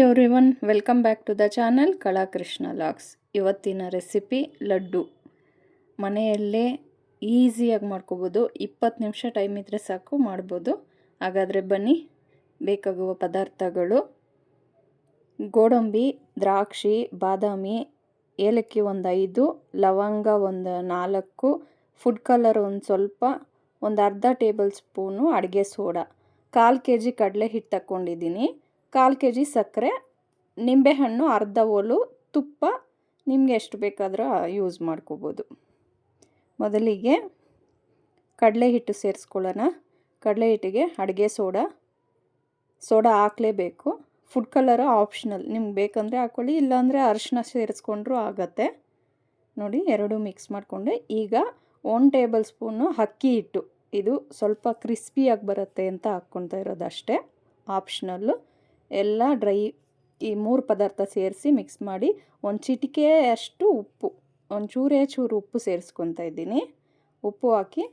Everyone welcome back to the channel Kalakrishna logs ಇವತ್ತಿನ recipe laddu. ಮನೆಯಲ್ಲೇ ಈಸಿಯಾಗಿ ಮಾಡ್ಕೋಬೋದು. ಇಪ್ಪತ್ತು ನಿಮಿಷ ಟೈಮ್ ಇದ್ದರೆ ಸಾಕು, ಮಾಡ್ಬೋದು. ಹಾಗಾದರೆ ಬನ್ನಿ. ಬೇಕಾಗುವ ಪದಾರ್ಥಗಳು. ಗೋಡಂಬಿ, ದ್ರಾಕ್ಷಿ, ಬಾದಾಮಿ, ಏಲಕ್ಕಿ ಒಂದು ಐದು, ಲವಂಗ ಒಂದು ನಾಲ್ಕು ಫುಡ್ ಕಲರ್ ಒಂದು ಸ್ವಲ್ಪ, ಒಂದು ಅರ್ಧ ಟೇಬಲ್ ಸ್ಪೂನು ಅಡುಗೆ ಸೋಡಾ. ಕಾಲು ಕೆ ಜಿ ಕಡಲೆ ಹಿಟ್ಟು ತಗೊಂಡಿದ್ದೀನಿ ಕಾಲು ಕೆ ಜಿ ಸಕ್ಕರೆ, ನಿಂಬೆಹಣ್ಣು, ಅರ್ಧ ಓಲು, ತುಪ್ಪ, ನಿಮಗೆ ಎಷ್ಟು ಬೇಕಾದರೂ ಯೂಸ್ ಮಾಡ್ಕೋಬೋದು. ಮೊದಲಿಗೆ ಕಡಲೆ ಹಿಟ್ಟು ಸೇರಿಸ್ಕೊಳ್ಳೋಣ. ಕಡಲೆ ಹಿಟ್ಟಿಗೆ ಅಡುಗೆ ಸೋಡಾ ಸೋಡಾ ಹಾಕಲೇಬೇಕು. ಫುಡ್ ಕಲರು ಆಪ್ಷನಲ್ ನಿಮ್ಗೆ ಬೇಕಂದರೆ ಹಾಕ್ಕೊಳ್ಳಿ, ಇಲ್ಲಾಂದರೆ ಅರಿಶಿನ ಸೇರಿಸ್ಕೊಂಡ್ರೂ ಆಗತ್ತೆ. ನೋಡಿ, ಎರಡು ಮಿಕ್ಸ್ ಮಾಡಿಕೊಂಡೆ, ಈಗ ಒನ್ ಟೇಬಲ್ ಸ್ಪೂನು ಅಕ್ಕಿ ಹಿಟ್ಟು. ಇದು ಸ್ವಲ್ಪ ಕ್ರಿಸ್ಪಿಯಾಗಿ ಬರುತ್ತೆ ಅಂತ ಹಾಕ್ಕೊತಾ ಇರೋದು ಅಷ್ಟೇ ಆಪ್ಷನಲ್ಲು ಎಲ್ಲ ಡ್ರೈ ಈ ಮೂರು ಪದಾರ್ಥ ಸೇರಿಸಿ ಮಿಕ್ಸ್ ಮಾಡಿ ಒಂದು ಚಿಟಿಕೆ ಅಷ್ಟು ಉಪ್ಪು, ಒಂದು ಚೂರೇ ಚೂರು ಉಪ್ಪು ಸೇರಿಸ್ಕೊತಾ ಇದ್ದೀನಿ. ಉಪ್ಪು ಹಾಕಿ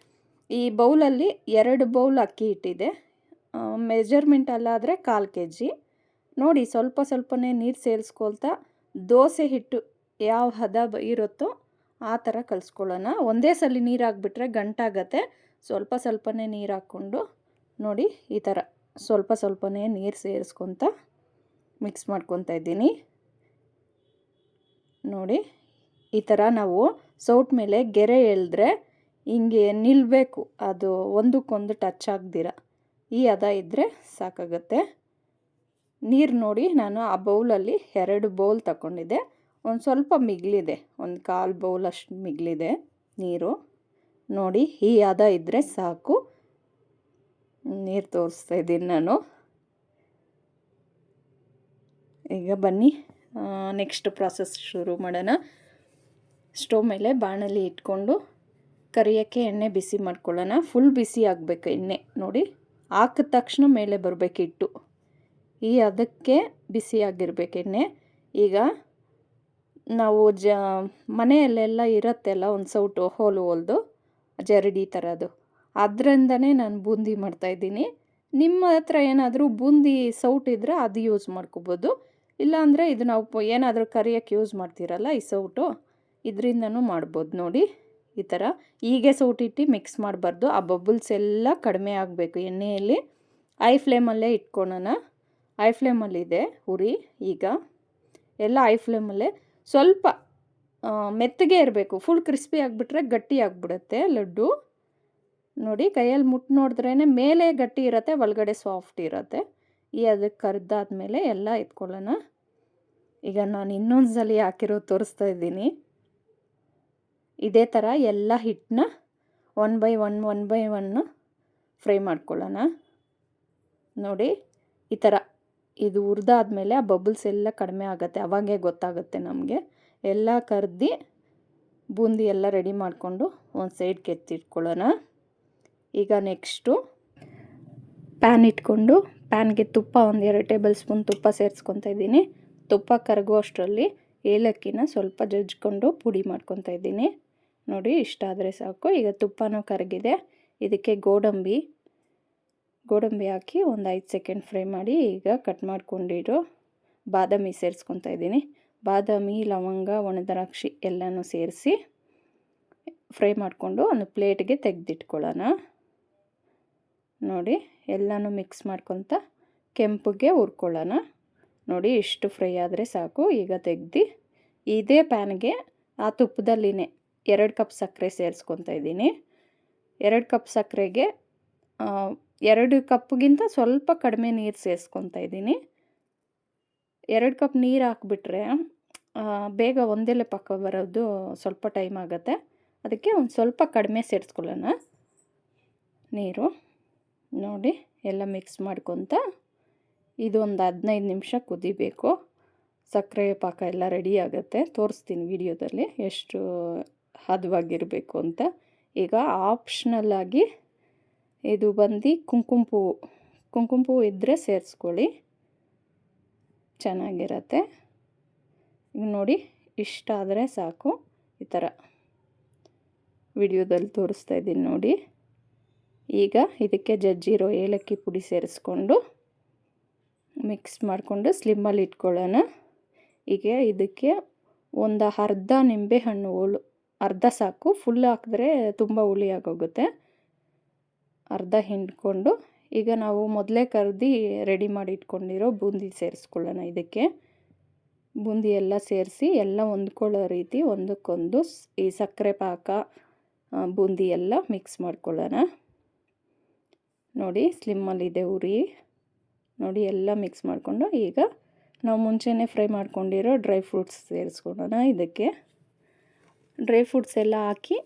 ಈ ಬೌಲಲ್ಲಿ ಎರಡು ಬೌಲ್ ಅಕ್ಕಿ ಇಟ್ಟಿದೆ ಮೆಜರ್ಮೆಂಟ್ ಅಲ್ಲಾದರೆ ಕಾಲು ಕೆ ಜಿ ನೋಡಿ ಸ್ವಲ್ಪ ಸ್ವಲ್ಪನೇ ನೀರು ಸೇರಿಸ್ಕೊಳ್ತಾ ದೋಸೆ ಹಿಟ್ಟು ಯಾವ ಹದ ಇರುತ್ತೋ ಆ ಥರ ಕಲಿಸ್ಕೊಳ್ಳೋಣ. ಒಂದೇ ಸಲ ನೀರು ಹಾಕ್ಬಿಟ್ರೆ ಗಂಟಾಗತ್ತೆ. ಸ್ವಲ್ಪ ಸ್ವಲ್ಪನೇ ನೀರು ಹಾಕ್ಕೊಂಡು ನೋಡಿ ಈ ಥರ. ಸ್ವಲ್ಪ ಸ್ವಲ್ಪನೇ ನೀರು ಸೇರಿಸ್ಕೊತ ಮಿಕ್ಸ್ ಮಾಡ್ಕೊತಾ ಇದ್ದೀನಿ. ನೋಡಿ, ಈ ಥರ ನಾವು ಸೌಟ್ ಮೇಲೆ ಗೆರೆ ಎಳೆದ್ರೆ ಹಿಂಗೆ ನಿಲ್ಲಬೇಕು ಅದು ಒಂದಕ್ಕೊಂದು ಟಚ್ ಆಗ್ದಿರ. ಈ ಹದ ಇದ್ದರೆ ಸಾಕಾಗತ್ತೆ. ನೀರು ನೋಡಿ ನಾನು ಆ ಬೌಲಲ್ಲಿ ಎರಡು ಬೌಲ್ ತಗೊಂಡಿದ್ದೆ. ಒಂದು ಸ್ವಲ್ಪ ಮಿಗಿಲಿದೆ. ಒಂದು ಕಾಲು ಬೌಲ್ ಅಷ್ಟು ಮಿಗಿಲಿದೆ ನೀರು. ನೋಡಿ, ಈ ಹದ ಇದ್ದರೆ ಸಾಕು. ನೀರು ತೋರಿಸ್ತಾ ಇದ್ದೀನಿ ನಾನು. ಈಗ ಬನ್ನಿ. ನೆಕ್ಸ್ಟ್ ಪ್ರಾಸೆಸ್ ಶುರು ಮಾಡೋಣ. ಸ್ಟವ್ ಮೇಲೆ ಬಾಣಲಿ ಇಟ್ಕೊಂಡು ಕರಿಯೋಕ್ಕೆ ಎಣ್ಣೆ ಬಿಸಿ ಮಾಡ್ಕೊಳ್ಳೋಣ. ಫುಲ್ ಬಿಸಿ ಆಗಬೇಕು ಎಣ್ಣೆ, ನೋಡಿ. ಹಾಕಿದ ತಕ್ಷಣ ಮೇಲೆ ಬರಬೇಕು ಹಿಟ್ಟು. ಈ ಅದಕ್ಕೆ ಬಿಸಿಯಾಗಿರ್ಬೇಕು ಎಣ್ಣೆ. ಈಗ ನಾವು ಜ, ಮನೆಯಲ್ಲೆಲ್ಲ ಇರತ್ತೆಲ್ಲ ಒಂದು ಸೌಟು, ಹೋಲು, ಹೋಲ್ದು, ಜರಡಿ ಥರದ್ದು ಅದರಿಂದನೇ ನಾನು ಬೂಂದಿ ಮಾಡ್ತಾಯಿದ್ದೀನಿ ನಿಮ್ಮ ಹತ್ರ ಏನಾದರೂ ಬೂಂದಿ ಸೌಟ್ ಇದ್ದರೆ ಅದು ಯೂಸ್ ಮಾಡ್ಕೋಬೋದು. ಇಲ್ಲಾಂದರೆ ಇದು ನಾವು ಏನಾದರೂ ಕರಿಯೋಕ್ಕೆ ಯೂಸ್ ಮಾಡ್ತೀರಲ್ಲ ಈ ಸೌಟು, ಇದರಿಂದನೂ ಮಾಡ್ಬೋದು ನೋಡಿ. ಈ ಥರ ಹೀಗೆ ಸೌಟಿಟ್ಟು ಮಿಕ್ಸ್ ಮಾಡಬಾರ್ದು. ಆ ಬಬಲ್ಸ್ ಎಲ್ಲ ಕಡಿಮೆ ಆಗಬೇಕು ಎಣ್ಣೆಯಲ್ಲಿ. ಐ ಫ್ಲೇಮಲ್ಲೇ ಇಟ್ಕೊಳ್ಳೋಣ ಐ ಫ್ಲೇಮಲ್ಲಿದೆ ಉರಿ ಈಗ. ಎಲ್ಲ ಐ ಫ್ಲೇಮಲ್ಲೇ. ಸ್ವಲ್ಪ ಮೆತ್ತಗೆ ಇರಬೇಕು. ಫುಲ್ ಕ್ರಿಸ್ಪಿ ಆಗಿಬಿಟ್ರೆ ಗಟ್ಟಿ ಆಗಿಬಿಡುತ್ತೆ ಲಡ್ಡು. ನೋಡಿ ಕೈಯಲ್ಲಿ ಮುಟ್ಟು ನೋಡಿದ್ರೇ ಮೇಲೆ ಗಟ್ಟಿ ಇರುತ್ತೆ, ಒಳಗಡೆ ಸಾಫ್ಟ್ ಇರುತ್ತೆ. ಈ ಅದಕ್ಕೆ ಕರೆದಾದ್ಮೇಲೆ ಎಲ್ಲ ಎತ್ಕೊಳ್ಳೋಣ. ಈಗ ನಾನು ಇನ್ನೊಂದು ಸಲ ಹಾಕಿರೋದು ತೋರಿಸ್ತಾ ಇದ್ದೀನಿ. ಇದೇ ಥರ ಎಲ್ಲ ಹಿಟ್ಟನ್ನ one by one one by one fry ಮಾಡ್ಕೊಳ್ಳೋಣ. ನೋಡಿ, ಈ ಥರ ಇದು ಹುರಿದಾದ್ಮೇಲೆ ಆ ಬಬಲ್ಸ್ ಎಲ್ಲ ಕಡಿಮೆ ಆಗುತ್ತೆ, ಅವಾಗೇ ಗೊತ್ತಾಗುತ್ತೆ ನಮಗೆ. ಎಲ್ಲ ಕರ್ದು ಬೂಂದಿ ಎಲ್ಲ ರೆಡಿ ಮಾಡಿಕೊಂಡು ಒಂದು ಸೈಡ್ ಎತ್ತಿಟ್ಕೊಳ್ಳೋಣ ಈಗ ನೆಕ್ಸ್ಟು ಪ್ಯಾನ್ ಇಟ್ಕೊಂಡು, ಪ್ಯಾನ್ಗೆ ತುಪ್ಪ ಒಂದು ಎರಡು ಟೇಬಲ್ ಸ್ಪೂನ್ ತುಪ್ಪ ಸೇರಿಸ್ಕೊತಾ ಇದ್ದೀನಿ. ತುಪ್ಪ ಕರಗುವಷ್ಟರಲ್ಲಿ ಏಲಕ್ಕಿನ ಸ್ವಲ್ಪ ಜಜ್ಕೊಂಡು ಪುಡಿ ಮಾಡ್ಕೊತಾ ಇದ್ದೀನಿ. ನೋಡಿ, ಇಷ್ಟ ಆದರೆ ಸಾಕು. ಈಗ ತುಪ್ಪನೂ ಕರಗಿದೆ. ಇದಕ್ಕೆ ಗೋಡಂಬಿ ಗೋಡಂಬಿ ಹಾಕಿ ಒಂದು ಐದು ಸೆಕೆಂಡ್ ಫ್ರೈ ಮಾಡಿ ಈಗ ಕಟ್ ಮಾಡ್ಕೊಂಡಿರೋ ಬಾದಾಮಿ ಸೇರಿಸ್ಕೊತಾ ಇದ್ದೀನಿ. ಬಾದಾಮಿ, ಲವಂಗ, ಒಣದ್ರಾಕ್ಷಿ ಎಲ್ಲನೂ ಸೇರಿಸಿ ಫ್ರೈ ಮಾಡಿಕೊಂಡು ಒಂದು ಪ್ಲೇಟ್ಗೆ ತೆಗೆದಿಟ್ಕೊಳ್ಳೋಣ. ನೋಡಿ, ಎಲ್ಲನೂ ಮಿಕ್ಸ್ ಮಾಡ್ಕೊತ ಕೆಂಪಿಗೆ ಹುರ್ಕೊಳ್ಳೋಣ. ನೋಡಿ, ಇಷ್ಟು ಫ್ರೈ ಆದರೆ ಸಾಕು. ಈಗ ತೆಗ್ದು, ಇದೇ ಪ್ಯಾನ್ಗೆ ಆ ತುಪ್ಪದಲ್ಲಿನೇ ಎರಡು ಕಪ್ ಸಕ್ಕರೆ ಸೇರಿಸ್ಕೊತಾ ಇದ್ದೀನಿ. ಎರಡು ಕಪ್ ಸಕ್ಕರೆಗೆ ಎರಡು ಕಪ್ಗಿಂತ ಸ್ವಲ್ಪ ಕಡಿಮೆ ನೀರು ಸೇರಿಸ್ಕೊತಾ ಇದ್ದೀನಿ. ಎರಡು ಕಪ್ ನೀರು ಹಾಕ್ಬಿಟ್ರೆ ಬೇಗ ಒಂದೆಲೆ ಪಕ್ಕ ಬರೋದು ಸ್ವಲ್ಪ ಟೈಮ್ ಆಗುತ್ತೆ. ಅದಕ್ಕೆ ಒಂದು ಸ್ವಲ್ಪ ಕಡಿಮೆ ಸೇರಿಸ್ಕೊಳ್ಳೋಣ. ನೀರು. ನೋಡಿ ಎಲ್ಲ ಮಿಕ್ಸ್ ಮಾಡ್ಕೊತ ಇದೊಂದು ಹದಿನೈದು ನಿಮಿಷ ಕುದಿಬೇಕು. ಸಕ್ಕರೆ ಪಾಕ ಎಲ್ಲ ರೆಡಿ ಆಗುತ್ತೆ. ತೋರಿಸ್ತೀನಿ ವಿಡಿಯೋದಲ್ಲಿ ಎಷ್ಟು ಹದವಾಗಿರಬೇಕು ಅಂತ. ಈಗ ಆಪ್ಷನಲ್ ಆಗಿ ಇದು ಬಂದು ಕುಂಕುಮ ಹೂವು ಕುಂಕುಮ ಹೂವು ಇದ್ದರೆ ಸೇರಿಸ್ಕೊಳ್ಳಿ. ಚೆನ್ನಾಗಿರತ್ತೆ. ಈಗ ನೋಡಿ ಇಷ್ಟ ಆದರೆ ಸಾಕು. ಈ ಥರ ವಿಡಿಯೋದಲ್ಲಿ ತೋರಿಸ್ತಾ ಇದ್ದೀನಿ ನೋಡಿ. ಈಗ ಇದಕ್ಕೆ ಜಜ್ಜಿರೋ ಏಲಕ್ಕಿ ಪುಡಿ ಸೇರಿಸ್ಕೊಂಡು ಮಿಕ್ಸ್ ಮಾಡಿಕೊಂಡು ಸ್ಲಿಮ್ಮಲ್ಲಿ ಇಟ್ಕೊಳ್ಳೋಣ. ಈಗ ಇದಕ್ಕೆ ಒಂದು ಅರ್ಧ ನಿಂಬೆಹಣ್ಣು ಹೋಳು, ಅರ್ಧ ಸಾಕು ಫುಲ್ ಹಾಕಿದ್ರೆ ತುಂಬ ಹುಳಿ ಆಗೋಗುತ್ತೆ. ಅರ್ಧ ಹಿಂಡ್ಕೊಂಡು ಈಗ ನಾವು ಮೊದಲೇ ಕರ್ದು ರೆಡಿ ಮಾಡಿ ಇಟ್ಕೊಂಡಿರೋ ಬೂಂದಿ ಸೇರಿಸ್ಕೊಳ್ಳೋಣ ಇದಕ್ಕೆ. ಬೂಂದಿ ಎಲ್ಲ ಸೇರಿಸಿ ಎಲ್ಲ ಹೊಂದ್ಕೊಳ್ಳೋ ರೀತಿ ಒಂದಕ್ಕೊಂದು ಈ ಸಕ್ಕರೆ ಪಾಕ ಬೂಂದಿ ಎಲ್ಲ ಮಿಕ್ಸ್ ಮಾಡ್ಕೊಳ್ಳೋಣ. ನೋಡಿ ಸ್ಲಿಮ್ಮಲ್ಲಿದೆ ಉರಿ. ನೋಡಿ ಎಲ್ಲ ಮಿಕ್ಸ್ ಮಾಡಿಕೊಂಡು ಈಗ ನಾವು ಮುಂಚೆನೆ ಫ್ರೈ ಮಾಡ್ಕೊಂಡಿರೋ ಡ್ರೈ ಫ್ರೂಟ್ಸ್ ಸೇರಿಸ್ಕೊಳ್ಳೋಣ ಇದಕ್ಕೆ. ಡ್ರೈ ಫ್ರೂಟ್ಸ್ ಎಲ್ಲ ಹಾಕಿ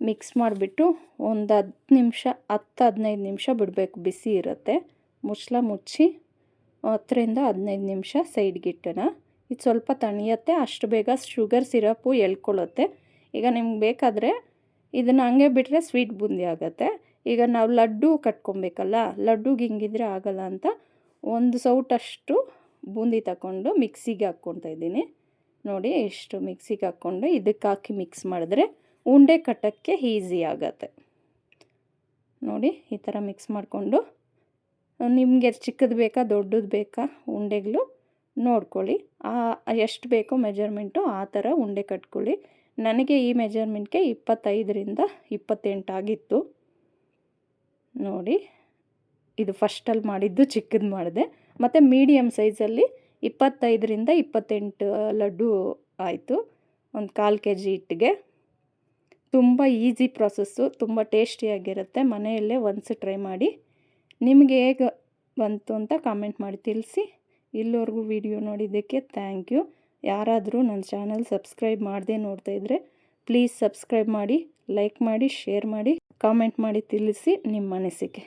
ಮಿಕ್ಸ್ ಮಾಡಿಬಿಟ್ಟು ಒಂದು ಹತ್ತು ನಿಮಿಷ, ಹತ್ತು ಹದಿನೈದು ನಿಮಿಷ ಬಿಡಬೇಕು. ಬಿಸಿ ಇರುತ್ತೆ. ಮುಚ್ಚಲ ಮುಚ್ಚಿ ಹತ್ತರಿಂದ ಹದಿನೈದು ನಿಮಿಷ ಸೈಡ್ಗೆ ಇಟ್ಟೋಣ. ಇದು ಸ್ವಲ್ಪ ತಣಿಯತ್ತೆ, ಅಷ್ಟು ಬೇಗ ಶುಗರ್, ಸಿರಪು ಎಳ್ಕೊಳ್ಳುತ್ತೆ ಈಗ ನಿಮ್ಗೆ ಬೇಕಾದರೆ ಇದನ್ನು ಹಂಗೆ ಬಿಟ್ಟರೆ ಸ್ವೀಟ್ ಬೂಂದಿ ಆಗುತ್ತೆ. ಈಗ ನಾವು ಲಡ್ಡು ಕಟ್ಕೊಬೇಕಲ್ಲ, ಲಡ್ಡುಗೆ ಹಿಂಗಿದ್ರೆ ಆಗಲ್ಲ ಅಂತ ಒಂದು ಸೌಟಷ್ಟು ಬೂಂದಿ ತಗೊಂಡು ಮಿಕ್ಸಿಗೆ ಹಾಕ್ಕೊತಾ ಇದ್ದೀನಿ. ನೋಡಿ ಇಷ್ಟು ಮಿಕ್ಸಿಗೆ ಹಾಕ್ಕೊಂಡು ಇದಕ್ಕೆ ಹಾಕಿ ಮಿಕ್ಸ್ ಮಾಡಿದ್ರೆ ಉಂಡೆ ಕಟ್ಟೋಕ್ಕೆ ಈಸಿ ಆಗುತ್ತೆ. ನೋಡಿ ಈ ಥರ ಮಿಕ್ಸ್ ಮಾಡಿಕೊಂಡು ನಿಮಗೆ ಚಿಕ್ಕದು ಬೇಕಾ ದೊಡ್ಡದು ಬೇಕಾ ಉಂಡೆಗಳು ನೋಡ್ಕೊಳ್ಳಿ. ಆ ಎಷ್ಟು ಬೇಕೋ ಮೆಜರ್ಮೆಂಟು ಆ ಥರ ಉಂಡೆ ಕಟ್ಕೊಳ್ಳಿ. ನನಗೆ ಈ ಮೆಜರ್ಮೆಂಟ್ಗೆ ಇಪ್ಪತ್ತೈದರಿಂದ ಇಪ್ಪತ್ತೆಂಟು ಆಗಿತ್ತು. ನೋಡಿ, ಇದು ಫಸ್ಟಲ್ಲಿ ಮಾಡಿದ್ದು ಚಿಕ್ಕದು ಮಾಡಿದೆ. ಮತ್ತು ಮೀಡಿಯಮ್ ಸೈಜಲ್ಲಿ ಇಪ್ಪತ್ತೈದರಿಂದ ಇಪ್ಪತ್ತೆಂಟು ಲಡ್ಡು ಆಯಿತು, ಒಂದು ಕಾಲು ಕೆ ಜಿ ಹಿಟ್ಟಿಗೆ. ತುಂಬ ಈಸಿ ಪ್ರಾಸೆಸ್ಸು ತುಂಬ ಟೇಸ್ಟಿಯಾಗಿರುತ್ತೆ ಮನೆಯಲ್ಲೇ ಒಂದ್ಸು ಟ್ರೈ ಮಾಡಿ. ನಿಮಗೆ ಹೇಗೆ ಬಂತು ಅಂತ ಕಾಮೆಂಟ್ ಮಾಡಿ ತಿಳಿಸಿ. ಇಲ್ಲಿವರೆಗೂ ವಿಡಿಯೋ ನೋಡಿದ್ದಕ್ಕೆ ಥ್ಯಾಂಕ್ ಯು ಯಾರಾದರೂ ನನ್ನ ಚಾನಲ್ ಸಬ್ಸ್ಕ್ರೈಬ್ ಮಾಡದೇ ನೋಡ್ತಾಯಿದ್ರೆ ಪ್ಲೀಸ್ ಸಬ್ಸ್ಕ್ರೈಬ್ ಮಾಡಿ ಲೈಕ್ ಮಾಡಿ ಶೇರ್ ಮಾಡಿ. ಕಾಮೆಂಟ್ ಮಾಡಿ ತಿಳಿಸಿ ನಿಮ್ಮ ಅನಿಸಿಕೆ.